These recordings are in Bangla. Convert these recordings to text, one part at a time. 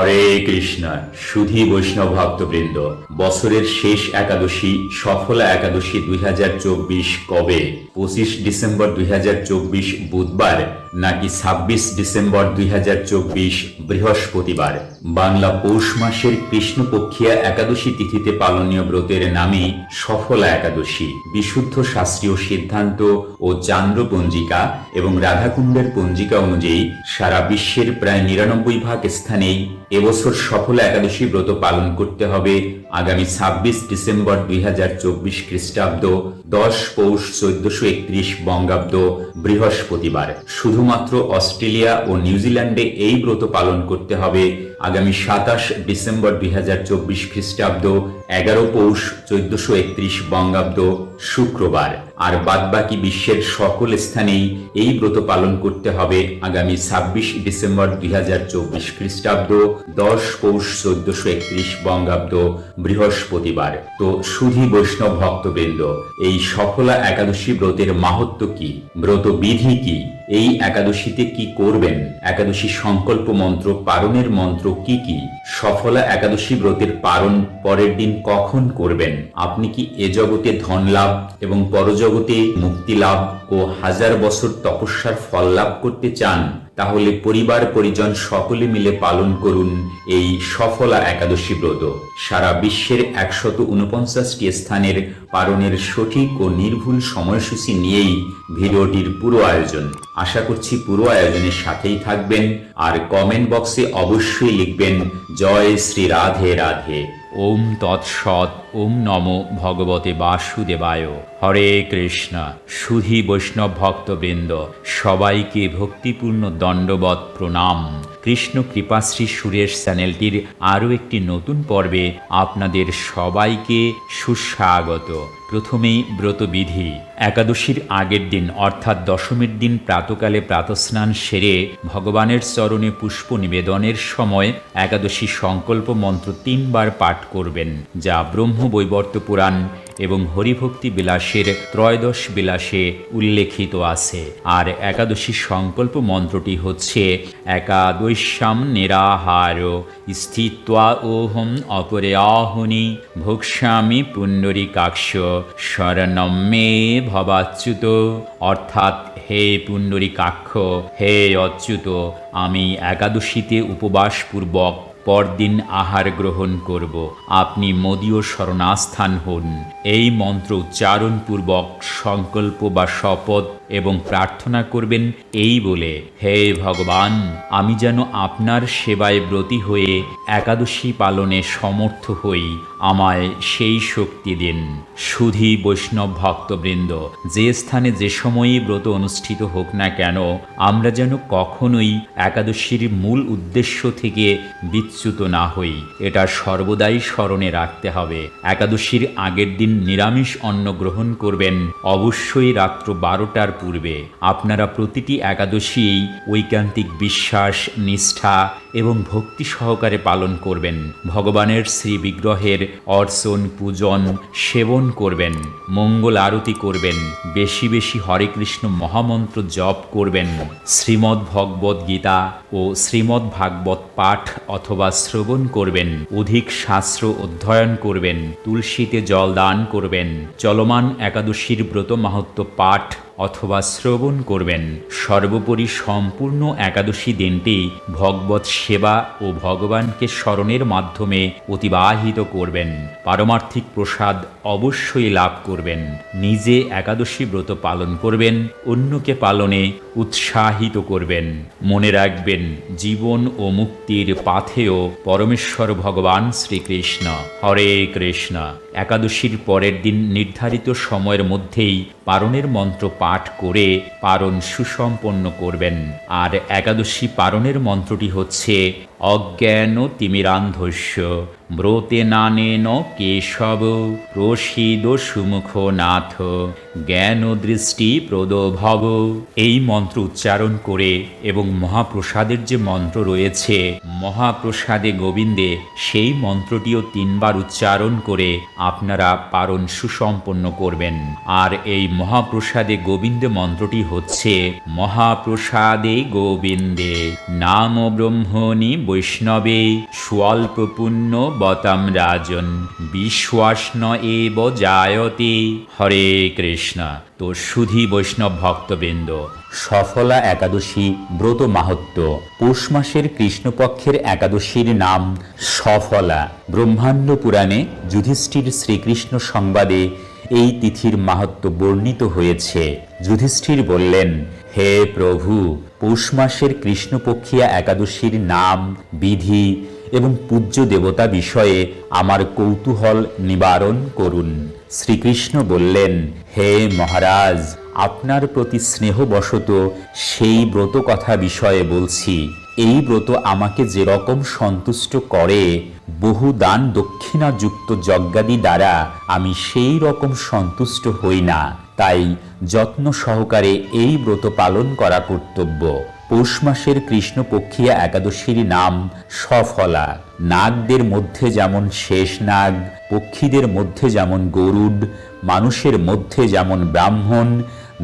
হরে কৃষ্ণ। সুধী বৈষ্ণব ভক্তবৃন্দ বছরের শেষ একাদশী, সফলা একাদশী দুই হাজার চব্বিশ কবে? পঁচিশ ডিসেম্বর দুই হাজার চব্বিশ বুধবার নাকি ছাব্বিশ ডিসেম্বর দুই হাজার চব্বিশ বৃহস্পতিবার? বাংলা পৌষ মাসের কৃষ্ণপক্ষিয়া একাদশী তিথিতে পালনীয় ব্রতের নামে সফলা একাদশী। বিশুদ্ধ শাস্ত্রীয় সিদ্ধান্ত ও চান্দ্র পঞ্জিকা এবং রাধাকুণ্ডের পঞ্জিকা অনুযায়ী সারা বিশ্বের প্রায় নিরানব্বই ভাগ স্থানেই এবছর সফলা একাদশী ব্রত পালন করতে হবে আগামী ছাব্বিশ ডিসেম্বর দুই হাজার চব্বিশ খ্রিস্টাব্দ, দশ পৌষ চোদ্দশো একত্রিশ বঙ্গাব্দ, বৃহস্পতিবার। শুধুমাত্র অস্ট্রেলিয়া ও নিউজিল্যান্ডে এই ব্রত পালন করতে হবে। আগামী সাতাশ ডিসেম্বর দুই হাজার চব্বিশ খ্রিস্টাব্দ, এগারো পৌষ চোদ্দশো একত্রিশ বঙ্গাব্দ, শুক্রবার। আর বাদবাকি বিশ্বের সকল স্থানেই এই ব্রত পালন করতে হবে আগামী ছাব্বিশ ডিসেম্বর দুই হাজার চব্বিশ খ্রিস্টাব্দ, দশ পৌষ চোদ্দশো একত্রিশ বঙ্গাব্দ, বৃহস্পতিবার। তো সুধী বৈষ্ণব ভক্তবৃন্দ, এই সফলা একাদশী ব্রতের মাহাত্ম কি? ব্রত বিধি কি? এই একাদশীতে কি করবেন? একাদশী সংকল্প মন্ত্র, পারণের মন্ত্র কি কি? সফলা একাদশী ব্রতের পারণ পরের দিন কখন করবেন? আপনি কি এ জগতে ধন লাভ এবং পরজগতে মুক্তি লাভ ও হাজার বছর তপস্যার ফল লাভ করতে চান? তাহলে পরিবার, পরিজন সকলে মিলে পালন করুন এই সফলা একাদশী ব্রত। সারা বিশ্বের একশত উনপঞ্চাশটি স্থানের পালনের সঠিক ও নির্ভুল সময়সূচি নিয়েই ভিডিওটির পুরো আয়োজন। আশা করছি পুরো আয়োজনের সাথেই থাকবেন। আর কমেন্ট বক্সে অবশ্যই লিখবেন, জয় শ্রী রাধে রাধে। ওম তৎসৎ। ওম নম ভগবতে বাসুদেবায়। হরে কৃষ্ণ। সুধী বৈষ্ণব ভক্তবৃন্দ, সবাইকে ভক্তিপূর্ণ দণ্ডবত প্রণাম। কৃষ্ণ কৃপাশ্রী সুরেশ চ্যানেলটির আরও একটি নতুন পর্বে আপনাদের সবাইকে সুস্বাগত। প্রথমেই ব্রতবিধি। একাদশীর আগের দিন, অর্থাৎ দশমীর দিন প্রাতকালে প্রাতস্নান সেরে ভগবানের চরণে পুষ্প নিবেদনের সময় একাদশী সংকল্প মন্ত্র তিনবার পাঠ করবেন, যা ব্রহ্ম বৈবর্ত পুরাণ এবং হরিভক্তি বিলাসের ত্রয়োদশ বিলাসে উল্লেখিত আছে। আর একাদশী সংকল্প মন্ত্রটি হচ্ছে, একাদশ্যাম নিরাহার স্থিত্বা ওহম অপরে আহুনি ভোক্ষ্যামি পুণ্ডরিকাক্ষ শরণম মে ভবাচ্যুত। অর্থাৎ, হে পুণ্ডরী কাক্ষ হে অচ্যুত, আমি একাদশীতে উপবাসপূর্বক পরদিন আহার গ্রহণ করব। আপনি মদীয় শরণাস্থান হন। এই মন্ত্র উচ্চারণপূর্বক সংকল্প বা শপথ এবং প্রার্থনা করবেন এই বলে, হে ভগবান, আমি যেন আপনার সেবায় ব্রতী হয়ে একাদশী পালনে সমর্থ হই। আমায় সেই শক্তি দিন। সুধী বৈষ্ণব ভক্তবৃন্দ, যে স্থানে যে সময়ই ব্রত অনুষ্ঠিত হোক না কেন, আমরা যেন কখনোই একাদশীর মূল উদ্দেশ্য থেকে বিচ্যুত না হই। এটা সর্বদাই স্মরণে রাখতে হবে। একাদশীর আগের দিন নিরামিষ অন্ন গ্রহণ করবেন। অবশ্যই রাত্র বারোটার পূর্বে, আপনারা প্রতিটি একাদশীই ঐকান্তিক বিশ্বাস, নিষ্ঠা এবং ভক্তি সহকারে পালন করবেন। ভগবানের শ্রী বিগ্রহের অর্চন, পূজন, সেবন করবেন, মঙ্গল আরতি করবেন, বেশি বেশি হরে কৃষ্ণ মহামন্ত্র জপ করবেন। শ্রীমদ্ ভগবত গীতা ও শ্রীমদ্ ভাগবত পাঠ অথবা শ্রবণ করবেন, অধিক শাস্ত্র অধ্যয়ন করবেন, তুলসীতে জল দান করবেন, চলমান একাদশীর ব্রত মাহাত্ম পাঠ অথবা শ্রবণ করবেন। সর্বোপরি সম্পূর্ণ একাদশী দিনটি ভগবত সেবা ও ভগবানকে স্মরণের মাধ্যমে অতিবাহিত করবেন। পারমার্থিক প্রসাদ অবশ্যই লাভ করবেন। নিজে একাদশী ব্রত পালন করবেন, অন্যকে পালনে উৎসাহিত করবেন। মনে রাখবেন, জীবন ও মুক্তির পাথেও পরমেশ্বর ভগবান শ্রীকৃষ্ণ। হরে কৃষ্ণ। একাদশীর পরের দিন নির্ধারিত সময়ের মধ্যেই পারণের মন্ত্র পাঠ করে পারণ সুসম্পন্ন করবেন। আর একাদশী পারণের মন্ত্রটি হচ্ছে অজ্ঞান তিমিরান্ধস্য, ব্রতে নানেন কেশব, প্রসিদ সুমুখ নাথ, জ্ঞান দৃষ্টি প্রদভব এই মন্ত্র উচ্চারণ করে এবং মহাপ্রসাদের যে মন্ত্র রয়েছে, মহাপ্রসাদে গোবিন্দে, সেই মন্ত্রটিও তিনবার উচ্চারণ করে আপনারা পারণ সুসম্পন্ন করবেন। আর এই মহাপ্রসাদে গোবিন্দে মন্ত্রটি হচ্ছে, মহাপ্রসাদে গোবিন্দে, নাম ব্রহ্মণি বৈষ্ণবে স্বল্প পুণ্য বতাম রাজন, বিশ্বাসন এব জায়তে। হরে কৃষ্ণ। তো সুধী বৈষ্ণব ভক্তবৃন্দ, সফলা একাদশী ব্রত মাহাত্ম। পৌষ মাসের কৃষ্ণপক্ষের একাদশীর নাম সফলা। ব্রহ্মাণ্ড পুরাণে যুধিষ্ঠির শ্রীকৃষ্ণ সংবাদে এই তিথির মাহাত্ম বর্ণিত হয়েছে। যুধিষ্ঠির বললেন, হে প্রভু, পৌষ মাসের কৃষ্ণপক্ষিয়া একাদশীর নাম, বিধি এবং পূজ্য দেবতা বিষয়ে আমার কৌতূহল নিবারণ করুন। শ্রীকৃষ্ণ বললেন, হে মহারাজ, আপনার প্রতি স্নেহবশত সেই ব্রত কথা বিষয়ে বলছি। এই ব্রত আমাকে যেরকম সন্তুষ্ট করে, বহু দান দক্ষিণাযুক্ত যজ্ঞাদি দ্বারা আমি সেই রকম সন্তুষ্ট হই না। তাই যত্ন সহকারে এই ব্রত পালন করা কর্তব্য। পৌষ মাসের কৃষ্ণপক্ষিয়া একাদশীর নাম সফলা। নাগদের মধ্যে যেমন শেষ নাগ, পক্ষীদের মধ্যে যেমন গরুড, মানুষের মধ্যে যেমন ব্রাহ্মণ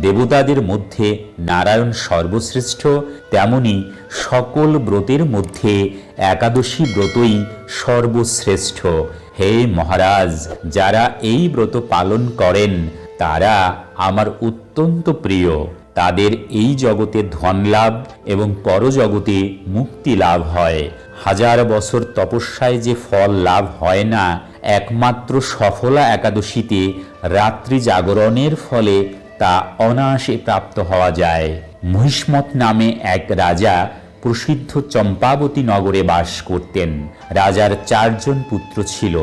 দেবতাদের মধ্যে নারায়ণ সর্বশ্রেষ্ঠ, তেমনি সকল ব্রতের মধ্যে একাদশী ব্রতই সর্বশ্রেষ্ঠ। হে মহারাজ, যারা এই ব্রত পালন করেন, তারা আমার অত্যন্ত প্রিয়। তাদের এই জগতে ধন লাভ এবং পরজগতে মুক্তি লাভ হয়। হাজার বছর তপস্যায় যে ফল লাভ হয় না, একমাত্র সফলা একাদশীতে রাত্রি জাগরণের ফলে তা অনায়াসে প্রাপ্ত হওয়া যায়। মহিষ্মত নামে এক রাজা প্রসিদ্ধ চম্পাবতী নগরে বাস করতেন। রাজার চারজন পুত্র ছিল,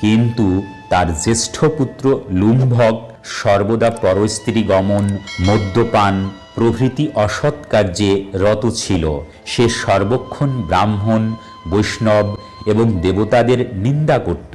কিন্তু তার জ্যেষ্ঠ পুত্র লুম্ভক, সর্বদা পরস্ত্রী গমন, মদ্যপান, প্রভৃতি অসৎ কার্যে রত ছিল। সে সর্বক্ষণ ব্রাহ্মণ, বৈষ্ণব এবং দেবতাদের নিন্দা করত।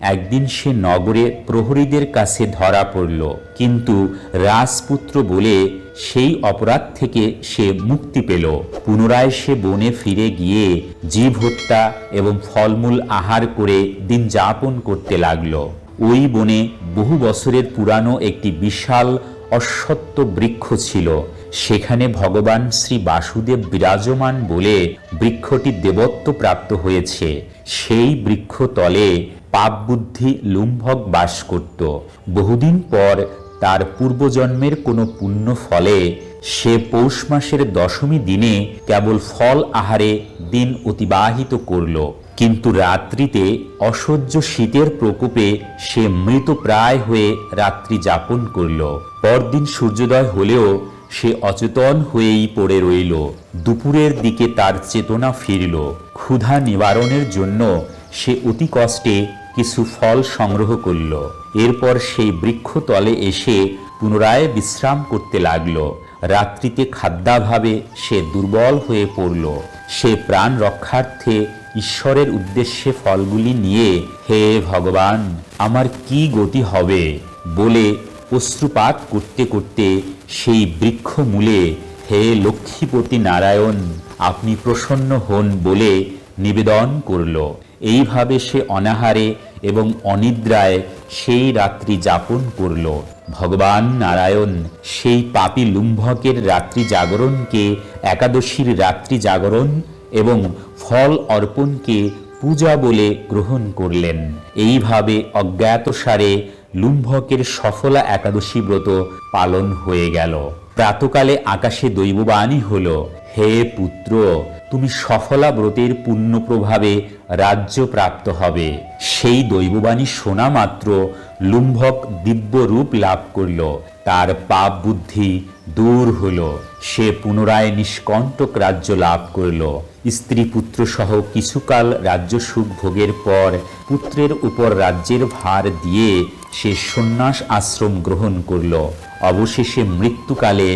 একদিন সে নগরে প্রহরীদের কাছে ধরা পড়ল। কিন্তু রাজপুত্র বলে সেই অপরাধ থেকে সে মুক্তি পেল। পুনরায় সে বনে ফিরে গিয়ে জীব হত্যা এবং ফলমূল আহার করে দিন যাপন করতে লাগল। ওই বনে বহু বছরের পুরানো একটি বিশাল অশ্বত্থ বৃক্ষ ছিল। সেখানে ভগবান শ্রী বাসুদেব বিরাজমান বলে বৃক্ষটি দেবত্ব প্রাপ্ত হয়েছে। সেই বৃক্ষ তলে পাপ বুদ্ধি লুম্ভক বাস করত। বহুদিন পর তার পূর্বজন্মের কোনো পুণ্য ফলে সে পৌষ মাসের দশমী দিনে কেবল ফল আহারে দিন অতিবাহিত করল। কিন্তু রাত্রিতে অসহ্য শীতের প্রকোপে সে মৃতপ্রায় হয়ে রাত্রি যাপন করল। পরদিন সূর্যোদয় হলেও সে অচেতন হয়েই পড়ে রইল। দুপুরের দিকে তার চেতনা ফিরল। ক্ষুধা নিবারণের জন্য সে অতি কষ্টে কিছু ফল সংগ্রহ করল। এরপর সেই বৃক্ষতলে এসে পুনরায় বিশ্রাম করতে লাগল। রাত্রিতে খাদ্যাভাবে সে দুর্বল হয়ে পড়ল। সে প্রাণ রক্ষার্থে ঈশ্বরের উদ্দেশ্যে ফলগুলি নিয়ে, হে ভগবান, আমার কি গতি হবে? বলে অশ্রুপাত করতে করতে সেই বৃক্ষ মূলে, হে লক্ষ্মীপতি নারায়ণ, আপনি প্রসন্ন হন বলে নিবেদন করল। এইভাবে সে অনাহারে এবং অনিদ্রায় সেই রাত্রি যাপন করল। ভগবান নারায়ণ সেই পাপী লুম্ভকের রাত্রি জাগরণকে, একাদশীর রাত্রি জাগরণ এবং ফল অর্পণকে পূজা বলে গ্রহণ করলেন। এইভাবে অজ্ঞাতসারে লুম্ভকের সফলা একাদশী ব্রত পালন হয়ে গেল। প্রাতকালে আকাশে দৈববাণী হল, হে পুত্র তুমি সফলা ব্রতের পুণ্য প্রভাবে রাজ্য প্রাপ্ত হবে। সেই দৈববাণী শোনা মাত্র লুম্ভক দিব্য রূপ লাভ করল। তার পাপ বুদ্ধি দূর হল সে পুনরায় নিষ্কণ্টক রাজ্য লাভ করল। স্ত্রী পুত্র সহ কিছুকাল রাজ্য সুখ ভোগের পর পুত্রের উপর রাজ্যের ভার দিয়ে সে সন্ন্যাস আশ্রম গ্রহণ করল। অবশেষে মৃত্যুকালে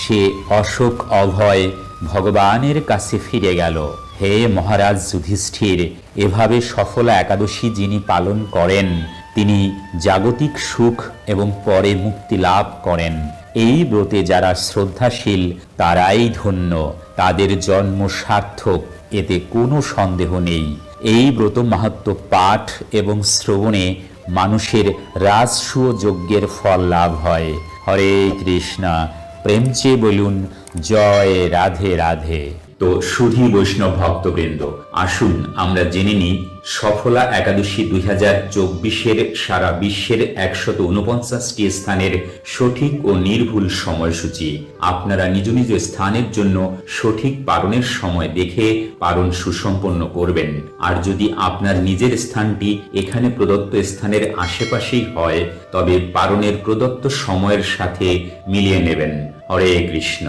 সে অশোক অভয় ভগবানের কাছে ফিরে গেল। হে মহারাজ যুধিষ্ঠির, এভাবে সফলা একাদশী যিনি পালন করেন, তিনি জাগতিক সুখ এবং পরে মুক্তি লাভ করেন। এই ব্রতে যারা শ্রদ্ধাশীল, তারাই ধন্য। তাদের জন্ম সার্থক, এতে কোনো সন্দেহ নেই। এই ব্রত মাহাত্ম পাঠ এবং শ্রবণে মানুষের রাজসূয় যজ্ঞের ফল লাভ হয়। হরে কৃষ্ণা। প্রেম চেয়ে বলুন জয় রাধে রাধে। তো সুধী বৈষ্ণব ভক্তবৃন্দ, আসুন আমরা জেনে নিই, সফলা একাদশী দুই হাজার চব্বিশের সারা বিশ্বের একশত উনপঞ্চাশটি স্থানের সঠিক ও নির্ভুল সময়সূচি। আপনারা নিজ নিজ স্থানের জন্য সঠিক পালনের সময় দেখে পালন সুসম্পন্ন করবেন। আর যদি আপনার নিজের স্থানটি এখানে প্রদত্ত স্থানের আশেপাশেই হয়, তবে পারণের প্রদত্ত সময়ের সাথে মিলিয়ে নেবেন। হরে কৃষ্ণ।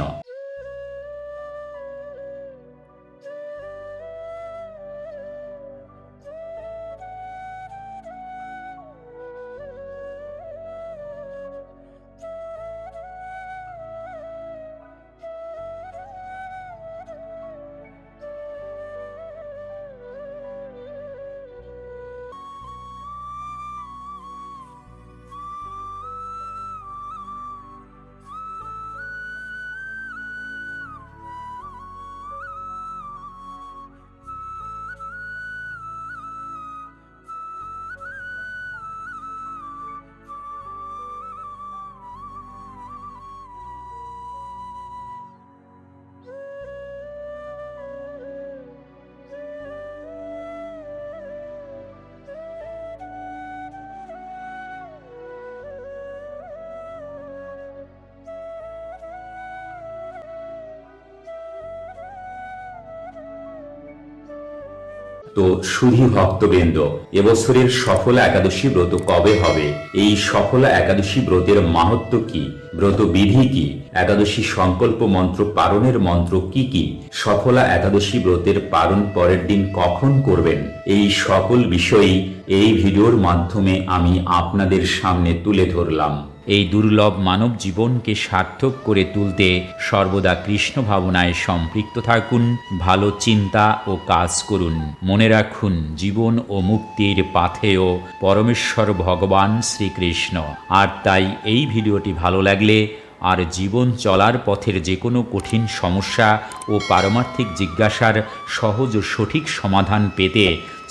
তো সুধী ভক্তবৃন্দ। এবছরের সফলা একাদশী ব্রত কবে হবে? এই সফলা একাদশী ব্রতের মাহাত্ম কি? ব্রত বিধি কি? একাদশী সংকল্প মন্ত্র পালনের মন্ত্র কি কি? সফলা একাদশী ব্রতের পালন পরের দিন কখন করবেন? এই সকল বিষয়ই এই ভিডিওর মাধ্যমে আমি আপনাদের সামনে তুলে ধরলাম। এই দুর্লভ মানব জীবনকে সার্থক করে তুলতে সর্বদা কৃষ্ণ ভাবনায় সম্পৃক্ত থাকুন, ভালো চিন্তা ও কাজ করুন। মনে রাখুন, জীবন ও মুক্তির পাথেয় পরমেশ্বর ভগবান শ্রীকৃষ্ণ। আর তাই এই ভিডিওটি ভালো লাগলে আর জীবন চলার পথের যে কোনো কঠিন সমস্যা ও পারমার্থিক জিজ্ঞাসার সহজ ও সঠিক সমাধান পেতে